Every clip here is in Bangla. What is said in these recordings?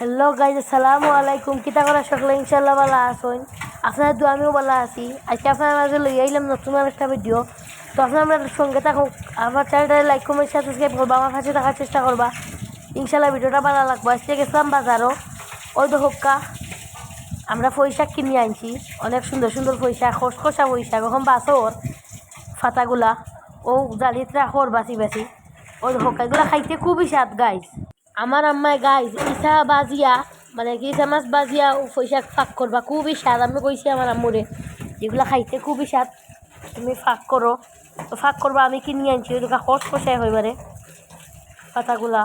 হ্যালো গাইজ আসসালামু আলাইকুম কিতা করা সকলে ইনশাল্লাহ ভালো আসুন আপনার দু আমিও ভালো আছি আজকে আপনার মাঝে লই আইলাম নতুন আর একটা ভিডিও তো আপনার আমার সঙ্গে থাকুন আমার চ্যানেলটা লাইক কমেন্ট সাবস্ক্রাইব করবা আমার কাছে থাকার চেষ্টা করবা ইনশাল্লাহ ভিডিওটা ভালো লাগবো আজকে গেছিলাম বাজারও ওই তো হোক্কা আমরা পয়সা কিনে আনছি অনেক সুন্দর সুন্দর পয়সা খসখসা পয়সা এখন বাসর ফাতাগুলা ও জালিত রাখোর বাসি বাসি ওই হোক্কা এগুলো খাইতে খুবই স্বাদ গাইজ আমার আম্মাই গাইজ ইসা বাজিয়া মানে কি ইসা মাছ বাজিয়া পয়সা ফাঁক করবা, খুবই স্বাদ। আমি কইছি আমার আম্মুরে, যেগুলো খাইতে খুবই স্বাদ, তুমি ফাঁক করো। তো ফাঁক করবা, আমি কিনে আনছি, ওই খস খসাই হইবারে পাতাগুলা।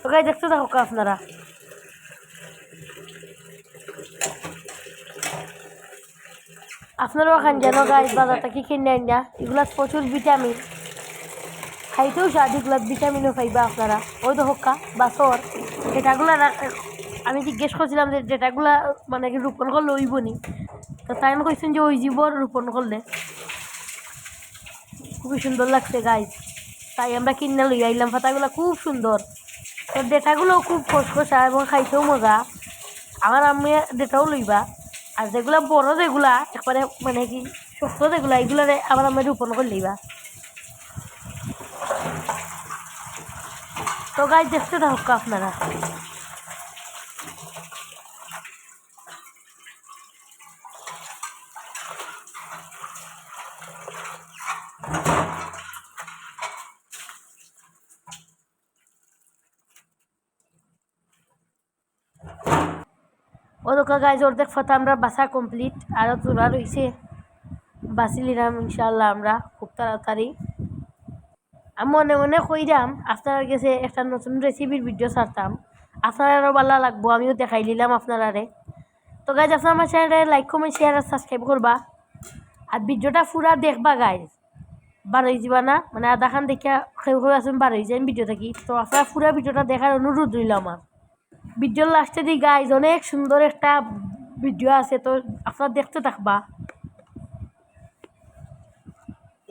তো গাই দেখতে থাকো আপনারা। আপনারাও খান যেন গাছ বাজার থেকে কিনে আন না এগুলা প্রচুর ভিটামিন। খাইতেও স্বাদ এগুলা ভিটামিনও পাইবা আপনারা। ওই তো হোক্কা বাসর ডেটাগুলা রা- আমি জিজ্ঞেস করছিলাম যে ডেটাগুলা মানে কি রোপণ করলে ওইব নি তো তাই কইছেন যে ওই জীবর রোপণ করলে। খুবই সুন্দর লাগছে গাছ তাই আমরা কিনে লই আইলাম, পাতাগুলো খুব সুন্দর। তো ডেটাগুলোও খুব খসখসা এবং খাইতেও মজা। আমার আম্মি ডেটাও লইবা। আর যেগুলা বড় যেগুলা, একবারে মানে কি শক্ত যেগুলা, এগুলারে আমার আম্মি রোপণ করে লইবা তো গাছ দেখতে থাকুক আপনারা। ওদকা গাইজ অর্ধেক ফতা আমরা বাসা কমপ্লিট আরও তোরা রয়েছে। বাসি লিলাম ইনশাল্লাহ আমরা। খুব তাড়াতাড়ি। আমি মনে মনে কইরাম, আপনার কাছে একটা নতুন রেসিপির ভিডিও ছাড়তাম। আপনারারও ভালো লাগবো, আমিও দেখাই দিলাম আপনারারে। তো গাইজ আপনার আমার চ্যানেলে লাইক কমেন্ট শেয়ার আর সাবস্ক্রাইব করবা। আর ভিডিওটা পুরা দেখবা গাইজ হয়ে যাবা না? মানে আধা খান দেখিয়া খেয়ে খেয়ে আসুন হয়ে যান ভিডিও থাকি। তো আপনারা পুরা ভিডিওটা দেখার অনুরোধ রইল আমার। ভিডিওর লাস্টে দিই গাইজ অনেক সুন্দর একটা ভিডিও আছে, তো আপনারা দেখতে থাকবা।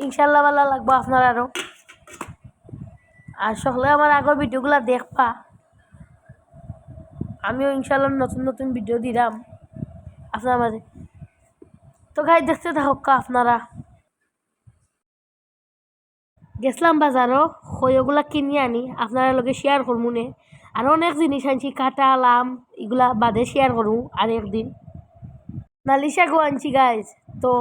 ইনশাল্লাহ ভালো লাগবো আপনার আরও আর সকলে আমার আগের ভিডিওগুলো দেখবা। আমিও ইনশাল্লাহ নতুন নতুন ভিডিও দিলাম। আপনার মাঝে তো গাই দেখতে থাকুক আপনারা। গেছিলাম বাজারও ওগুলা কিনে আনি আপনারা লগে শেয়ার করব নে। আর অনেক জিনিস আনছি, কাটা আম এগুলা বাদে শেয়ার করব আর একদিন। নালি শাকও আনছি গাইজ তো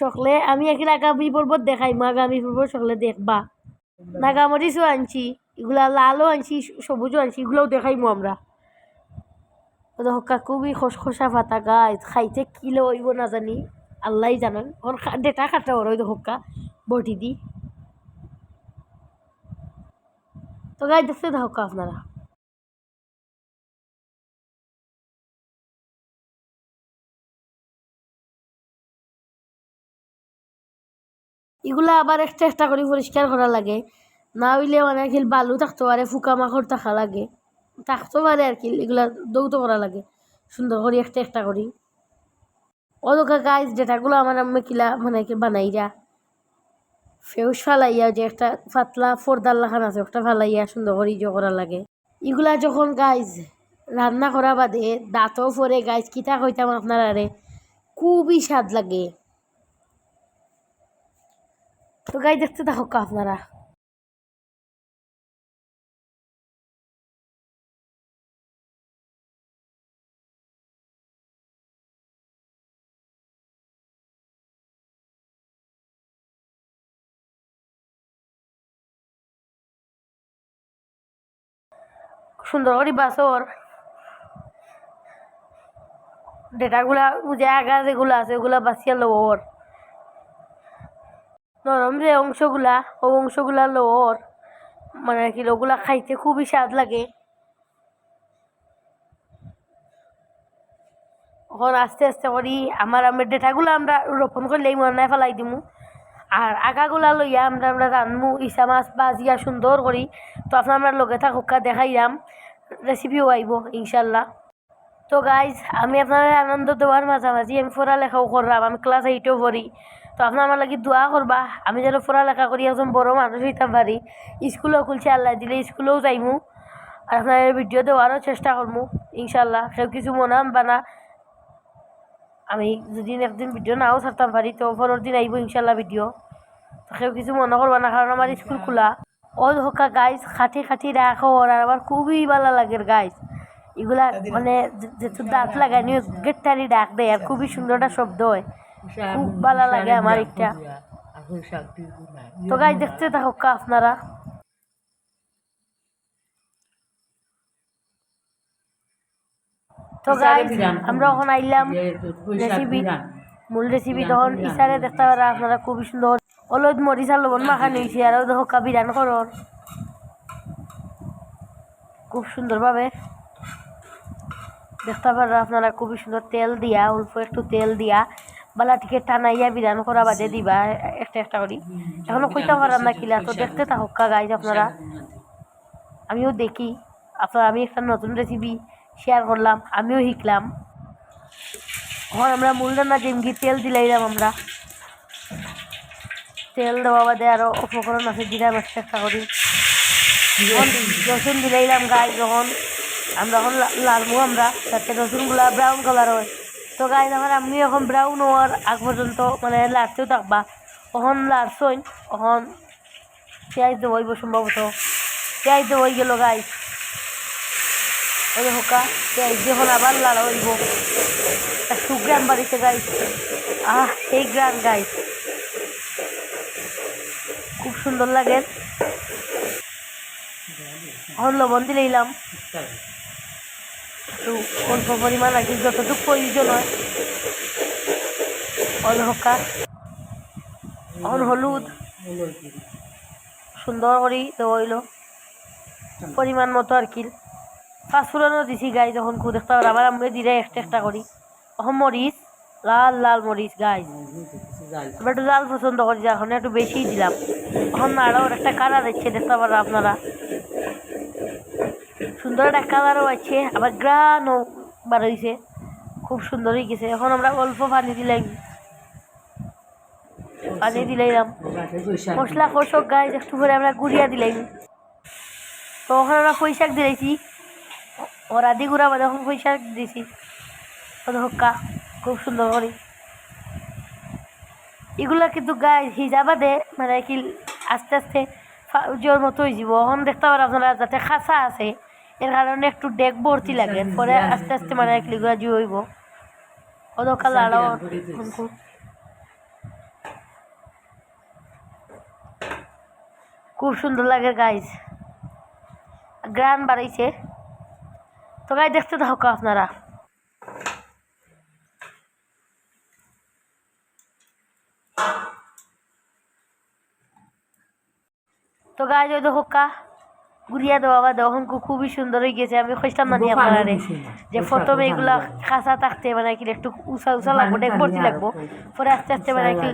সকলে, আমি একদিন আগামী পর্বত দেখাইমো, আগামী পর্বত সকলে দেখবা। নাগামরিচও আনছি, এগুলা লালও আনছি, সবুজও আনছি, এগুলোও দেখাইমো আমরা। হকা খুবই খসখসা ফাতা গাছ খাইতে কিলো হইব না জানি আল্লাহ জানেন, ওর ডেটা কাটা ওর, ওই হক্কা বটি দি। তো গাই দেখতে থাকা আপনারা। এগুলা আবার একটা একটা করে পরিষ্কার করা লাগে। না হইলে মানে কি বালু থাকতে পারে, ফুকা মাকড় থাকা লাগে। থাকতে পারে আর কি, এগুলা দৌত করা লাগে। সুন্দর করে একটা একটা করি। অদকা গাছ যেটাগুলো আমার আম্মা কিলা মানে কি বানাইরা। ফেউস ফালাইয়া যে একটা পাতলা ফর্দার লাখান আছে একটা ফালাইয়া সুন্দর করে ইয়ে করা লাগে। এগুলা যখন গাইজ রান্না করা বাদে, দাঁতও পরে গাইজ কিতা কইতাম আপনার রে খুবই স্বাদ লাগে। তো গাই দেখতে থাকুক আপনারা। সুন্দর করে বাসর ডেটাগুলা যে আগা যেগুলো আছে, ওগুলা বাঁচিয়া লওয়ার নরম যে অংশগুলা, ও অংশগুলা লওয়ার মানে কি, ওগুলা খাইতে খুবই স্বাদ লাগে। এখন আস্তে আস্তে করি, আমার আমার ডেটাগুলো আমরা রোপণ করলেই মনে ফেলাই দিমু। আর আগাগুলা লইয়া আমরা আমরা রানমু ইসা মাছ বাজিয়া সুন্দর করি। তো আপনার আমরা লগে থাকুকা দেখাইলাম। রেসিপিও আইব, ইনশাল্লাহ। তো গাইজ আমি আপনার আনন্দ দেওয়ার মাঝামাঝি আমি পড়ালেখাও করলাম, আমি ক্লাস এইটেও পড়ি। তো আপনার আমার লাগি দোয়া করবা। আমি যেন পড়ালেখা করি একজন বড় মানুষ হইতাম পারি। স্কুলেও খুলছে আল্লাহ দিলে স্কুলেও যাইমু। আর আপনার ভিডিও দেওয়ারও চেষ্টা করব ইনশাল্লাহ কেউ কিছু মনে আনবা না। আমি যদি একদিন ভিডিও নাও ছাড়তাম পারি তো পরের দিন আইব ইনশাল্লাহ ভিডিও তো কেউ কিছু মনে করবা না কারণ আমার স্কুল খোলা। ও হোকা গাইজ খাটি খাটি রাখো আর আমার খুবই ভালো লাগে গাইজ এগুলা মানে যেহেতু দাঁত লাগানি গেটটারি ডাক দেয় আর খুবই সুন্দর একটা শব্দ হয়। খুব ভালো লাগে আমার এটা তো গাই দেখতে থাকো কা আপনারা তো আমরা ওখানে আইলাম রেসিপি মূল রেসিপি তখন দেখতে পারা আপনারা খুবই সুন্দর। অলদ মরিচা লবণ মাখা নিয়েছি আর দেখো কাবিরান করর খুব সুন্দরভাবে। দেখতে পারা আপনারা খুবই সুন্দর তেল দিয়া অল্প একটু তেল দিয়া বালাটিকে টানাইয়া বিধান করা বাদে দিবা একটা একটা করি এখনও কইতে পারাম না কিলা তো দেখতে থাকা গাইজ আপনারা। আমিও দেখি আপনার আমি একটা নতুন রেসিপি শেয়ার করলাম, আমিও শিখলাম। এখন আমরা মূল রান্না ডিমকি তেল দিলাইলাম আমরা। তেল দেওয়া বাদে আরও উপকরণ আছে দিলাম একটা একটা করি রসুন দিলাইলাম গাই যখন। আমরা এখন লালমু আমরা যাতে রসুনগুলা ব্রাউন কালার হয়। তো গাই আমার আমি এখন ব্রাউন হওয়ার আগ পর্যন্ত মানে লাড়তেও থাকবা তখন লাড়ছইন তখন পেঁয়াজ দেবো হইব সম্ভবত পেঁয়াজ দেবো হয়ে গেল গাই ওই হোকা পেঁয়াজ দিয়ে এখন আবার লাড়া হইব একটু গ্রাম বাড়িতে গাই আহ এই গ্রাম গাই খুব সুন্দর লাগে। এখন লবণ দিলাম একটু অল্প পরিমাণ আর কি যতটুকু প্রয়োজন হয়। অল হকা এখন হলুদ, সুন্দর করে দেওয়া পরিমাণ মতো আর কি। পাঁচফোড়নও দিছি গাই যখন খুব দেখতে পারো আমরা দিলে একটা একটা করি। এখন মরিচ, লাল লাল মরিচ গাই আমরা একটু লাল পছন্দ করি কারণে একটু বেশি দিলাম। এখন আরও একটা কালার দিচ্ছে, দেখতে পারো আপনারা। সুন্দর একটা কালারও আছে, আবার গ্রানও বার হয়েছে খুব সুন্দর হয়ে গেছে। এখন আমরা অল্প পানি দিলাম পানি দিলাম মশলা কষক গাছ একটু করে আমরা গুড়িয়া দিলাম তো ওখানে আমরা পুঁই শাক দিয়েছি ওর আদি গুঁড়া বাদে এখন পুঁই শাক দিয়েছি হক্কা খুব সুন্দর করে। এগুলা কিন্তু গাছ হিজাবাদে মানে কি আস্তে আস্তে জোর মতো হয়ে যাব। এখন দেখতে পারেন আপনারা, যাতে খাঁচা আছে। এর কারণে একটু ডেক ভর্তি লাগে। পরে আস্তে আস্তে মানে এগুলা জুই হইব। ওদের কালারও খুব সুন্দর লাগে গাইজ গ্রান বাড়াইছে। তো গাই দেখতে থাকো আপনারা। তো গাছ ওই দেখো গুড়িয়া দেওয়া বা দেওয়া খুবই সুন্দর হয়ে গেছে আমি খুঁজতাম না আপনারা যে প্রথমে এগুলা কাঁচা থাকতে মানে কি একটু উঁচা উঁচা লাগবো ডেক ভর্তি লাগবো পরে আস্তে আস্তে মানে কি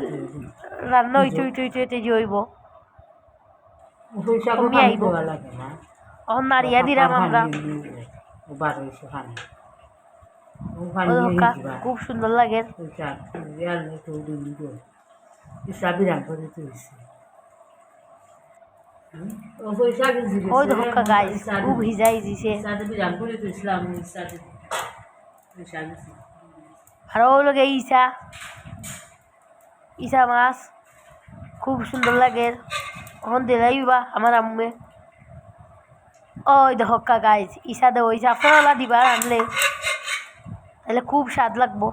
রান্না হইতে হইতে হইতে হইতে যে হইব কমি আইব নারিয়া দিলাম আমরা খুব সুন্দর লাগে ওই দেখো কা গাছ খুব ভিজাই দিছে আর ওই লগে ইসা। ইসা মাছ খুব সুন্দর লাগে। এখন দিলাই বা আমার আম্মে ওই দেখো কা গাইজ ইসা দেবো ইসা আপনারা দিবা আনলে। তাহলে খুব স্বাদ লাগবো।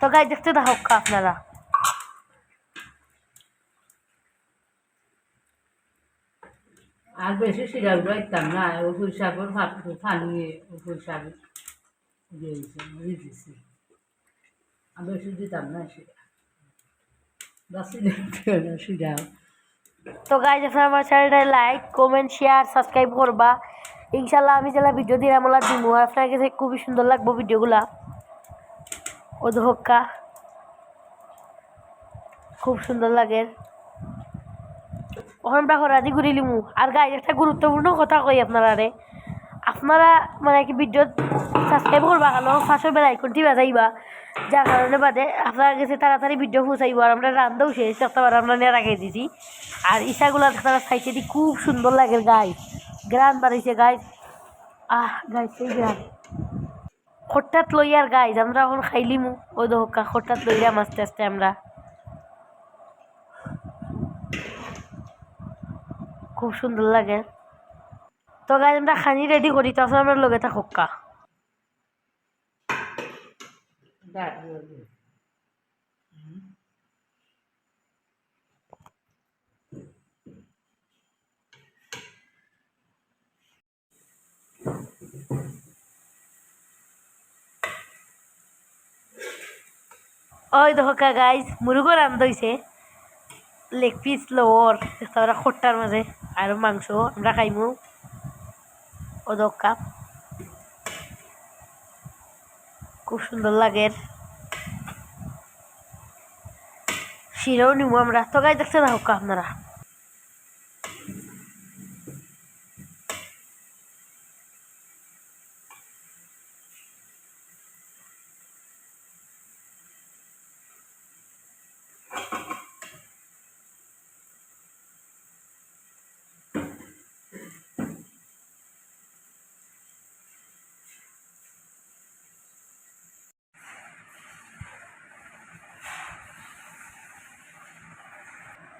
তো গাই দেখতে দেখো কা আপনারা। আর বেশি সিরিয়াল রাখতাম না ফানিয়ে আমি বেশি দিতাম না না সিরিয়াল তো গাইজ আপনারা আমার চ্যানেলটা লাইক কমেন্ট শেয়ার সাবস্ক্রাইব করবা। ইনশাল্লাহ আমি যারা ভিডিও দিয়ে আমলা দিব আর আপনার কাছে খুবই সুন্দর লাগবো ভিডিওগুলা ও ধোক্কা খুব সুন্দর লাগে। আমরা রাজি ঘুরি লিমু। আর গাইজ একটা গুরুত্বপূর্ণ কথা কই আপনারা রে আপনারা মানে কি ভিডিও সাবস্ক্রাইব করবা হলো ফাঁসের বেলা আইকনটি বাজাইবা। যার কারণে বাদে আপনার কাছে তাড়াতাড়ি ভিডিও পৌঁছাইব আর আমরা রান্নাও শেষ একটা বার আমরা নিয়ে রাখাই দিছি। আর ইসাগুলা তারা সাইডে দিয়ে খুব সুন্দর লাগে গাই গ্রান বাড়াইছে গাই আহ গাইস এই গ্রাম হঠাৎ লইয়ার গাইজ আমরা এখন খাইলিমু ওই দোকা হঠাৎ লইয়াম আস্তে আস্তে আমরা। খুব সুন্দর লাগে। তো গাইজ আমরা খানি রেডি করি তখন আমরা লগে থাকা দাঁড়িয়ে ওই দোকা গাইজ মুরগো রান্ধ হইছে। লেগ পিস লোর তারপরে খট্টার মাঝে। আর মাংস আমরা খাইমু। অদক কাপ। খুব সুন্দর লাগে। শিরাও নিবো আমরা। তো গাই দেখতে থাকুক আপনারা।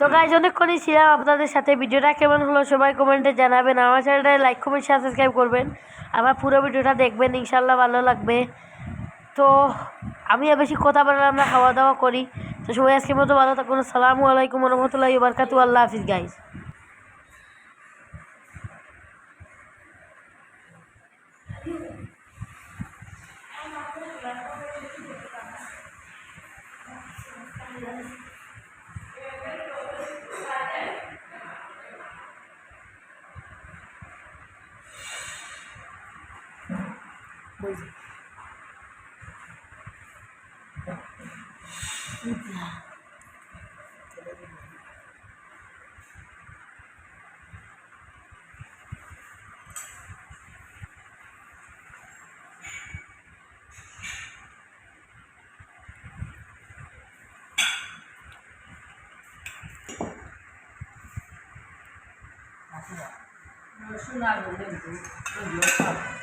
তো গাইজ অনেকক্ষণই ছিলাম, আপনাদের সাথে ভিডিওটা কেমন হলো সবাই কমেন্টে জানাবেন। আমার চ্যানেলটা লাইক কমেন্ট শেয়ার সাবস্ক্রাইব করবেন। আমার পুরো ভিডিওটা দেখবেন ইনশাল্লাহ ভালো লাগবে। তো আমি আর বেশি কথা বললাম না খাওয়া দাওয়া করি। তো সবাই আজকের মতো ভালো থাকুন। আসসালামু আলাইকুম রহমতুল্লাহ বারকাতু আল্লাহ হাফিজ guys coisa. Ah, sim, ó. Não, acho que nada, eu lembro. Eu lembro, eu lembro.